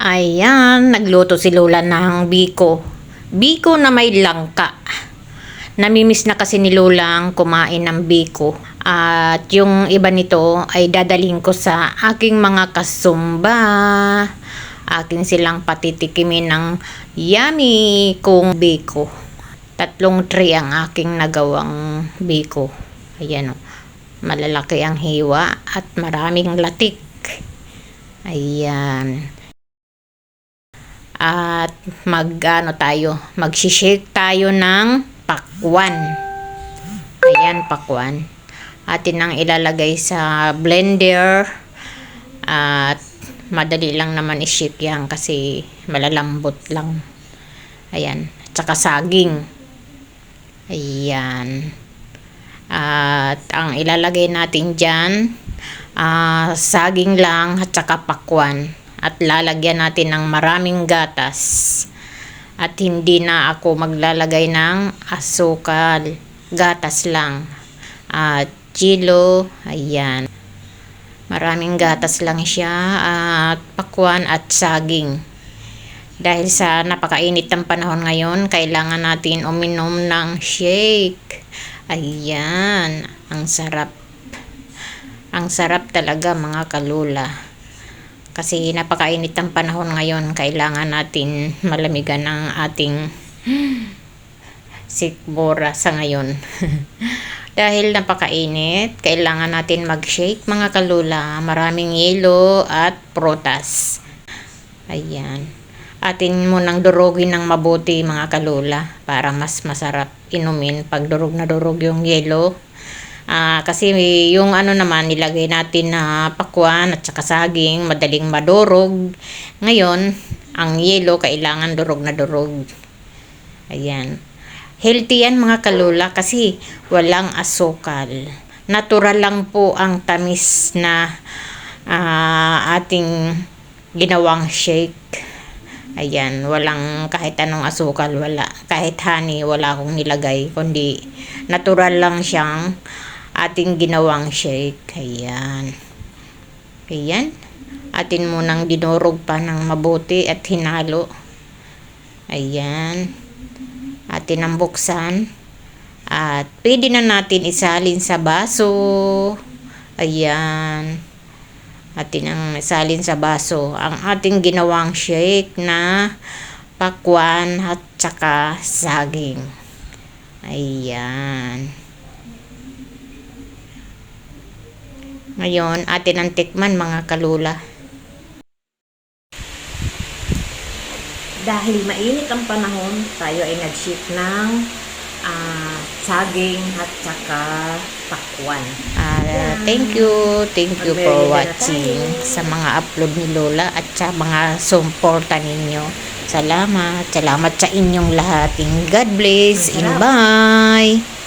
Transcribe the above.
Ayan, nagluto si Lola ng biko. Biko na may langka. Namimiss na kasi ni Lolang kumain ng biko. At yung iba nito ay dadaling ko sa aking mga kasumba. Akin silang patitikimin ng yummy kong biko. Tatlong tray ang aking nagawang biko. Ayan o. Malalaki ang hiwa at maraming latik. Ayan. At mag-ano tayo, mag-shake tayo ng pakwan. Ayan, pakwan. Atin nang ilalagay sa blender. At madali lang naman i-shake yan kasi malalambot lang. Ayan. Tsaka saging. Ayan. At ang ilalagay natin dyan, ah, saging lang at saka pakwan. At lalagyan natin ng maraming gatas. At hindi na ako maglalagay ng asukal. Gatas lang. At chilo, ayan. Maraming gatas lang siya at pakwan at saging. Dahil sa napakainit ng panahon ngayon, kailangan natin uminom ng shake. Ayan, ang sarap. Ang sarap talaga mga kalula. Kasi napakainit ng panahon ngayon, kailangan natin malamigan ang ating sikbora sa ngayon. Dahil napakainit, kailangan natin mag-shake mga kalula. Maraming yelo at prutas. Ayan. Atin munang durugin ng mabuti mga kalula para mas masarap inumin pag durog na durog yung yelo. Ah, kasi yung ano naman nilagay natin na pakwan at saka saging, madaling madurog. Ngayon, ang yelo kailangan durog na durog. Ayan. Healthy yan mga kalula kasi walang asukal. Natural lang po ang tamis na ah, ating ginawang shake. Ayan, walang kahit anong asukal, wala. Kahit honey, wala akong nilagay. Kundi natural lang siyang ating ginawang shake. Ayan. Ayan. Atin munang dinurog pa ng mabuti at hinalo. Ayan. Atin ang buksan. At pwede na natin isalin sa baso. Ayan. Atin ang isalin sa baso. Ang ating ginawang shake na pakwan at saka saging. Ayan. Ngayon, atin ang tikman mga kalula. Dahil mainit ang panahon, tayo ay nag-ship ng ah, saging at saka pakwan. Ah, thank you, thank you for watching sa mga upload ni Lola at sa mga suporta ninyo. Salamat, salamat sa inyong lahat. God bless and bye!